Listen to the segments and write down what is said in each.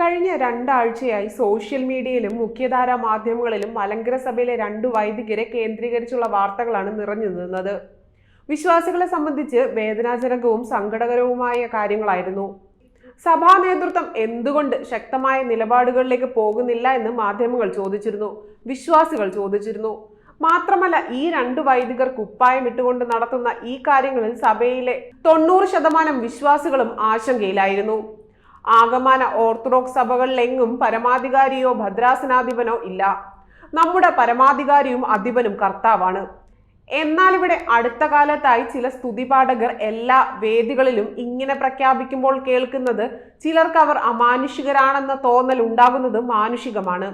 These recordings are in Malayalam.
കഴിഞ്ഞ രണ്ടാഴ്ചയായി സോഷ്യൽ മീഡിയയിലും മുഖ്യധാരാ മാധ്യമങ്ങളിലും മലങ്കര സഭയിലെ രണ്ടു വൈദികരെ കേന്ദ്രീകരിച്ചുള്ള വാർത്തകളാണ് നിറഞ്ഞു നിന്നത്. വിശ്വാസികളെ സംബന്ധിച്ച് വേദനാജനകവും സങ്കടകരവുമായ കാര്യങ്ങളായിരുന്നു. സഭാ നേതൃത്വം എന്തുകൊണ്ട് ശക്തമായ നിലപാടുകളിലേക്ക് പോകുന്നില്ല എന്ന് മാധ്യമങ്ങൾ ചോദിച്ചിരുന്നു. വിശ്വാസികൾ ചോദിച്ചിരുന്നു. മാത്രമല്ല ഈ രണ്ട് വൈദികർ കുപ്പായം ഇട്ടുകൊണ്ട് നടത്തുന്ന ഈ കാര്യങ്ങളിൽ സഭയിലെ തൊണ്ണൂറ് ശതമാനം വിശ്വാസികളും ആശങ്കയിലായിരുന്നു. ആഗമാന ഓർത്തഡോക്സ് സഭകളിലെങ്ങും പരമാധികാരിയോ ഭദ്രാസനാധിപനോ ഇല്ല. നമ്മുടെ പരമാധികാരിയും അധിപനും കർത്താവാണ്. എന്നാൽ ഇവിടെ അടുത്ത കാലത്തായി ചില സ്തുതിപാഠകർ എല്ലാ വേദികളിലും ഇങ്ങനെ പ്രഖ്യാപിക്കുമ്പോൾ കേൾക്കുന്നത് ചിലർക്ക് അവർ അമാനുഷികരാണെന്ന തോന്നൽ ഉണ്ടാകുന്നത് മാനുഷികമാണ്.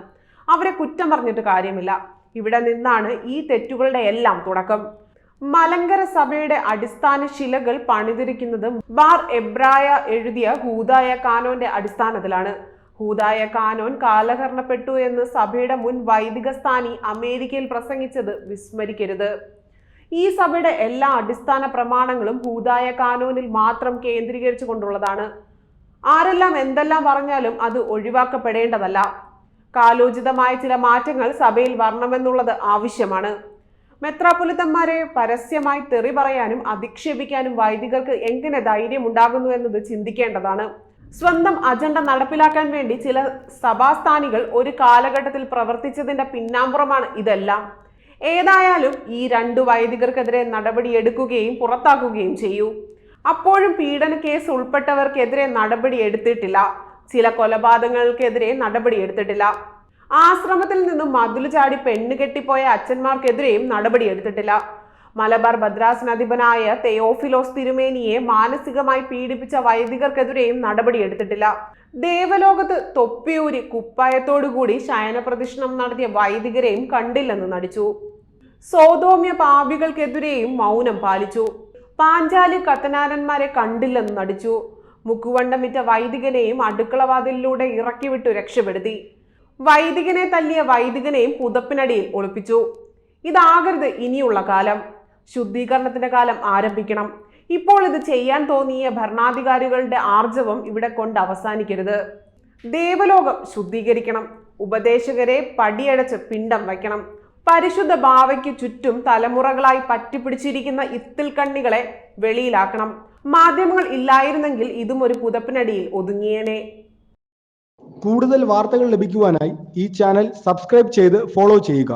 അവരെ കുറ്റം പറഞ്ഞിട്ട് കാര്യമില്ല. ഇവിടെ നിന്നാണ് ഈ തെറ്റുകളുടെ എല്ലാം തുടക്കം. മലങ്കര സഭയുടെ അടിസ്ഥാന ശിലകൾ പണിതിരിക്കുന്നത് ബാർ എബ്രായ എഴുതിയ ഹൂദായ കാനോന്റെ അടിസ്ഥാനത്തിലാണ്. ഹൂദായ കാനോൻ കാലഹരണപ്പെട്ടു എന്ന് സഭയുടെ മുൻ വൈദിക സ്ഥാനി അമേരിക്കയിൽ പ്രസംഗിച്ചത് വിസ്മരിക്കരുത്. ഈ സഭയുടെ എല്ലാ അടിസ്ഥാന പ്രമാണങ്ങളും ഹൂദായ കാനോനിൽ മാത്രം കേന്ദ്രീകരിച്ചു കൊണ്ടുള്ളതാണ്. ആരെല്ലാം എന്തെല്ലാം പറഞ്ഞാലും അത് ഒഴിവാക്കപ്പെടേണ്ടതല്ല. കാലോചിതമായ ചില മാറ്റങ്ങൾ സഭയിൽ വരണമെന്നുള്ളത് ആവശ്യമാണ്. മെത്രാപ്പൊലിത്തന്മാരെ പരസ്യമായി തെറി പറയാനും അധിക്ഷേപിക്കാനും വൈദികർക്ക് എങ്ങനെ ധൈര്യം ഉണ്ടാകുന്നു എന്നത് ചിന്തിക്കേണ്ടതാണ്. സ്വന്തം അജണ്ട നടപ്പിലാക്കാൻ വേണ്ടി ചില സഭാസ്ഥാനികൾ ഒരു കാലഘട്ടത്തിൽ പ്രവർത്തിച്ചതിന്റെ പിന്നാമ്പുറമാണ് ഇതെല്ലാം. ഏതായാലും ഈ രണ്ടു വൈദികർക്കെതിരെ നടപടിയെടുക്കുകയും പുറത്താക്കുകയും ചെയ്യൂ. അപ്പോഴും പീഡന കേസ് ഉൾപ്പെട്ടവർക്കെതിരെ നടപടി എടുത്തിട്ടില്ല ചില കൊലപാതകങ്ങൾക്കെതിരെ നടപടി എടുത്തിട്ടില്ല ആശ്രമത്തിൽ നിന്നും മതിലു ചാടി പെണ്ണ് കെട്ടിപ്പോയ അച്ഛന്മാർക്കെതിരെയും നടപടി എടുത്തിട്ടില്ല. മലബാർ ഭദ്രാസനാധിപനായ തെയോഫിലോസ് തിരുമേനിയെ മാനസികമായി പീഡിപ്പിച്ച വൈദികർക്കെതിരെയും നടപടി എടുത്തിട്ടില്ല. ദേവലോകത്ത് തൊപ്പിയൂരി കുപ്പായത്തോടുകൂടി ശയന പ്രദക്ഷിണം നടത്തിയ വൈദികരെയും കണ്ടില്ലെന്ന് നടിച്ചു. സോതോമ്യ പാപികൾക്കെതിരെയും മൗനം പാലിച്ചു. പാഞ്ചാലി കത്തനാരന്മാരെ കണ്ടില്ലെന്ന് നടിച്ചു. മുക്കുവണ്ടം വിറ്റ വൈദികനെയും അടുക്കളവാതിലിലൂടെ ഇറക്കിവിട്ടു രക്ഷപ്പെടുത്തി. വൈദികനെ തല്ലിയ വൈദികനെയും പുതപ്പിനടിയിൽ ഒളിപ്പിച്ചു. ഇതാകരുത് ഇനിയുള്ള കാലം. ശുദ്ധീകരണത്തിന്റെ കാലം ആരംഭിക്കണം. ഇപ്പോൾ ഇത് ചെയ്യാൻ തോന്നിയ ഭരണാധികാരികളുടെ ആർജവം ഇവിടെ കൊണ്ട് അവസാനിക്കരുത്. ദേവലോകം ശുദ്ധീകരിക്കണം. ഉപദേശകരെ പടിയടച്ച് പിണ്ടം വയ്ക്കണം. പരിശുദ്ധ ഭാവയ്ക്ക് ചുറ്റും തലമുറകളായി പറ്റിപ്പിടിച്ചിരിക്കുന്ന ഇത്തിൽ കണ്ണികളെ വെളിയിലാക്കണം. മാധ്യമങ്ങൾ ഇല്ലായിരുന്നെങ്കിൽ ഇതും ഒരു പുതപ്പിനടിയിൽ ഒതുങ്ങിയേനെ. കൂടുതൽ വാർത്തകൾ ലഭിക്കുവാനായി ഈ ചാനൽ സബ്സ്ക്രൈബ് ചെയ്ത് ഫോളോ ചെയ്യുക.